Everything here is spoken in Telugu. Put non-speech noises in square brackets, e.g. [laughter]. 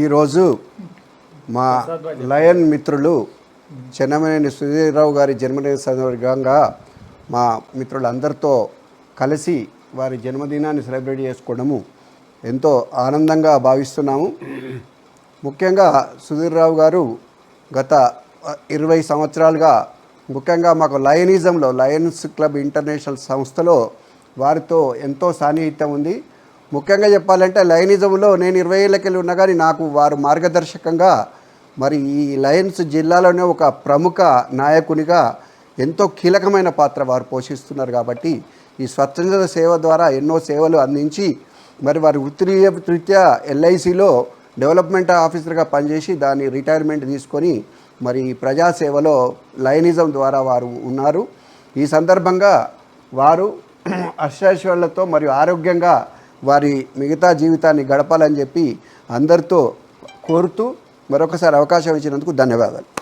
ఈరోజు మా లయన్ మిత్రులు చెన్నమనేని సుధీర్రావు గారి జన్మదిన సందర్భంగా మా మిత్రులందరితో కలిసి వారి జన్మదినాన్ని సెలబ్రేట్ చేసుకోవడము ఎంతో ఆనందంగా భావిస్తున్నాము. ముఖ్యంగా సుధీర్రావు గారు గత ఇరవై సంవత్సరాలుగా ముఖ్యంగా మాకు లయనిజంలో లయన్స్ క్లబ్ ఇంటర్నేషనల్ సంస్థలో వారితో ఎంతో సాన్నిహిత్యం ఉంది. ముఖ్యంగా చెప్పాలంటే లయనిజంలో నేను ఇరవై ఏళ్ళకెళ్ళి ఉన్నా కానీ నాకు వారు మార్గదర్శకంగా మరి ఈ లయన్స్ జిల్లాలోనే ఒక ప్రముఖ నాయకునిగా ఎంతో కీలకమైన పాత్ర వారు పోషిస్తున్నారు కాబట్టి ఈ స్వచ్ఛంద సేవ ద్వారా ఎన్నో సేవలు అందించి మరి వారి వృత్తి రీత్యా ఎల్ఐసిలో డెవలప్మెంట్ ఆఫీసర్గా పనిచేసి దాని రిటైర్మెంట్ తీసుకొని మరి ప్రజాసేవలో లయనిజం ద్వారా వారు ఉన్నారు. ఈ సందర్భంగా వారు [clears throat] అష్టైశ్వర్యాలతో మరియు ఆరోగ్యంగా వారి మిగతా జీవితాన్ని గడపాలని చెప్పి అందరితో కోరుతూ మరొకసారి అవకాశం ఇచ్చినందుకు ధన్యవాదాలు.